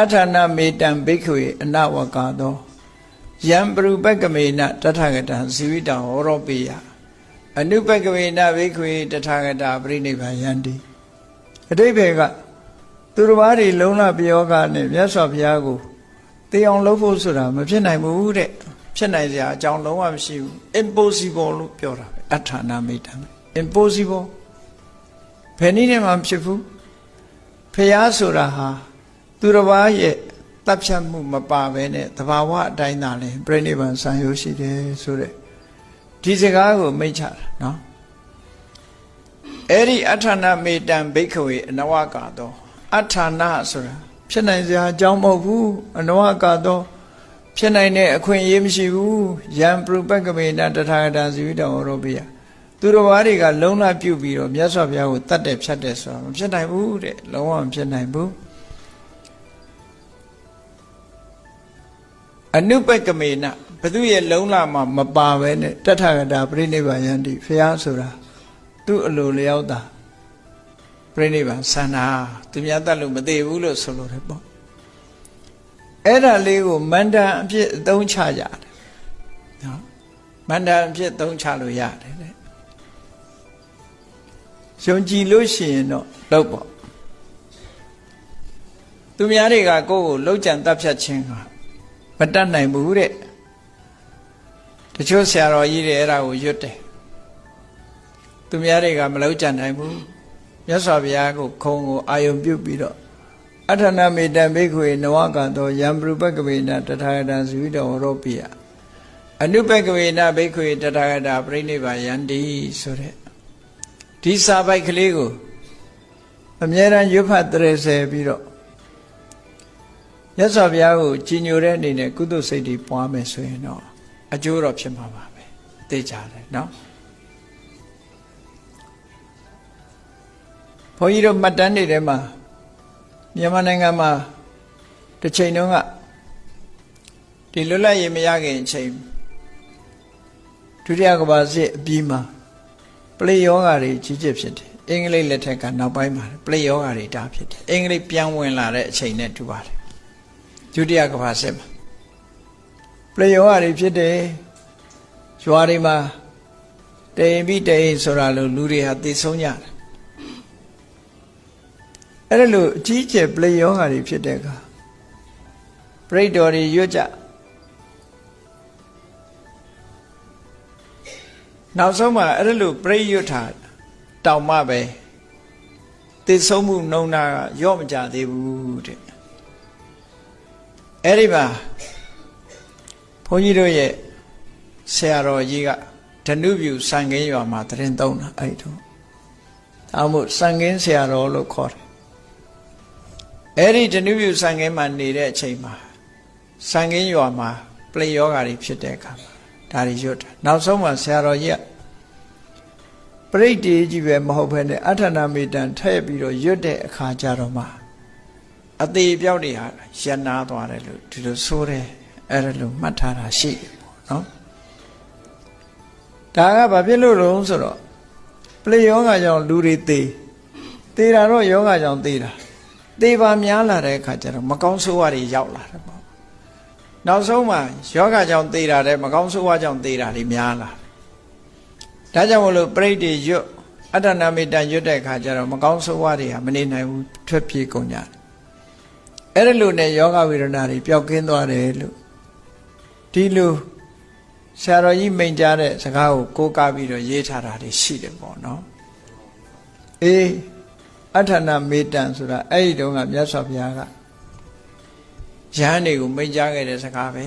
အထာဏမေတံဘိက္ခဝေအနဝကာသောယံပရုပက္ကမေနတထဂတံဇီဝိတံဟောရောပိယအနုပက္ကမေနဘိက္ခဝေတထဂတာပြိနိဗ္ဗာယန္တိအတိဘယ်ကသူတစ်ပါးတွေလုံလပြောကနဲ့မြတ်စွာဘုရားကိုသိအောင်လုပ်ဖို့ဆိုတာမဖြစ်နိုင်ဘူးတဲ့ဖြစ်နိုင်စရာအကြောင်းလုံးဝမရှိဘူး impossible လို့ပြောတာပဲအထာဏမေတံ impossible ဘယ်နည်းနဲ့မှမဖြစ်ဘူးဖះဆိုတာဟာ သူတစ်ပါးရဲ့တပ်ဖြတ်မှုမပါဘဲနဲ့တဘာဝအတိုင်းသာလဲပြိဋိဘံဆံရိုးရှိတယ်ဆိုတဲ့ဒီစကားကိုမိတ်ချတာနော်အဲ့ဒီအထာဏမေတံဘိက္ခဝေအနဝကတော့အထာဏဆိုတာဖြစ်နိုင်စရာအကြောင်းမဟုတ်ဘူးအနဝကတော့ဖြစ်နိုင်တဲ့အခွင့်အရေးမရှိဘူးယံပရုပက္ကမေနတထာဂတံဇီဝိတံဟောရောပိယသူတော်ဘာတွေကလုံလပြုတ်ပြီးတော့မြတ်စွာဘုရားကိုတတ်တယ်ဖြတ်တယ်ဆိုတာမဖြစ်နိုင်ဘူးတဲ့လုံးဝမဖြစ်နိုင်ဘူး အနုပက္ကမေနဘသူရဲ့လုံလမှာမပါပဲနဲ့တထဂတာပြိဋိဘံယန္တိဖះဆိုတာသူ့အလိုလျောက်တာပြိဋိဘံဆန္ဒသူများတတ်လို့မသေးဘူးလို့ဆိုလိုတယ်ပေါ့အဲ့ဒါလေးကိုမန္တန်အဖြစ်အသုံးချကြတယ်နော်မန္တန်အဖြစ်သုံးချလို့ရတယ်တဲ့ယုံကြည်လို့ရှိရင်တော့လောက်ပေါ့သူများတွေကကိုယ့်ကိုလှုပ်ကြံတတ်ဖြတ်ခြင်းက မတတ်နိုင်ဘူးတဲ့တချို့ဆရာတော်ကြီးတွေအဲ့ဒါကိုရွတ်တယ်သူများတွေကမလှုပ်ကြံနိုင်ဘူးမြတ်စွာဘုရားကိုခုံကိုအာယုံပြုတ်ပြီးတော့အထနာမေတံဘိက္ခွေနဝကသောယံပရုပက္ကဝေနတထာဂတံဇဝိတောရောပိယအနုပက္ကဝေနဘိက္ခွေတထာဂတာပြိဋိဘာယန္တိဆိုတဲ့ဒီစာပိုက်ကလေးကိုအမြဲတမ်းရွတ်ဖတ်တရဆယ်ပြီးတော့ ရသော်ဘုရားကိုကြည်ညိုတဲ့အနေနဲ့ကုသိုလ်စိတ်တွေပွားမယ်ဆိုရင်တော့အကျိုးတော့ဖြစ်မှာပါပဲသိကြတယ်နော်ဘုန်းကြီးတို့မှတ်တမ်းတွေထဲမှာမြန်မာနိုင်ငံမှာတစ်ချိန်တုန်းကဒီလွတ်လပ်ရေးမရခင်အချိန်ဒုတိယကမ္ဘာစစ်အပြီးမှာပလေယောဂါတွေကြီးကျယ်ဖြစ်တယ်အင်္ဂလိပ်လက်ထက်ကနောက်ပိုင်းမှာပလေယောဂါတွေတားဖြစ်တယ်အင်္ဂလိပ်ပြန်ဝင်လာတဲ့အချိန်နဲ့တူပါတယ် ဒုတိယကမ္ဘာစစ်မှာပလေယောဂါတွေဖြစ်တယ်ရွာတွေမှာတရင်ပြီးတရင်ဆိုတာလို့လူတွေဟာသိဆုံးကြတယ်အဲ့ဒါလို့အကြီးကျယ်ပလေယောဂါတွေဖြစ်တဲ့အခါပြိတ္တော်တွေရွတ်ကြနောက်ဆုံးမှာအဲ့ဒါလို့ပြိရွတ်တာတောင်မှပဲသိဆုံးမှုနှုံနာကရော့မကြသေးဘူးတဲ့ အဲ့ဒီမှာဘုန်းကြီးတို့ရဲ့ဆရာတော်ကြီးကဓနုပြူစံခင်းရွာမှာတရင်သုံးတာအဲ့တော့ဒါမို့စံခင်းဆရာတော်လို့ခေါ်တယ်အဲ့ဒီဓနုပြူစံခင်းမှာနေတဲ့အချိန်မှာစံခင်းရွာမှာပလေယောဂါတွေဖြစ်တဲ့အခါမှာဒါတွေရွတ်တာနောက်ဆုံးမှာဆရာတော်ကြီးကပရိတ်တေကြီးပဲမဟုတ်ဘဲနဲ့အထနာမေတံထည့်ပြီးတော့ရွတ်တဲ့အခါကျတော့မှ အသေးပြောက်တွေဟာရနာသွားတယ်လို့ဒီလိုဆိုတယ်အဲ့ဒါလို့မှတ်ထားတာရှိတယ်ပေါ့နော်ဒါကဘာဖြစ်လို့လဲဆိုတော့ပလေယောဂါကြောင့်လူတွေသေသေတာတော့ယောဂါကြောင့်သေတာသေပါများလာတဲ့အခါကျတော့မကောင်းဆိုးဝါးတွေရောက်လာတယ်ပေါ့နောက်ဆုံးမှာယောဂကြောင့်သေတာတဲ့မကောင်းဆိုးဝါးကြောင့်သေတာတွေများလာဒါကြောင့်မလို့ပြိဋ္ဌိရွတ်အတ္တနာမေတ္တရွတ်တဲ့အခါကျတော့မကောင်းဆိုးဝါးတွေဟာမနေနိုင်ဘူးထွက်ပြေးကုန်ကြတယ် အဲ့ဒါလို့နဲ့ယောဂဝေဒနာတွေပျောက်ကင်းသွားတယ်လို့ဒီလိုဆရာတော်ကြီးမိန်ကြားတဲ့စကားကိုကိုးကားပြီးတော့ရေးထားတာတွေရှိတယ်ပေါ့နော်အေးအထနာမေတ္တံဆိုတာအဲ့ဒီတုန်းကမြတ်စွာဘုရားကယဟန်တွေကိုမိန့်ကြားခဲ့တဲ့စကားပဲ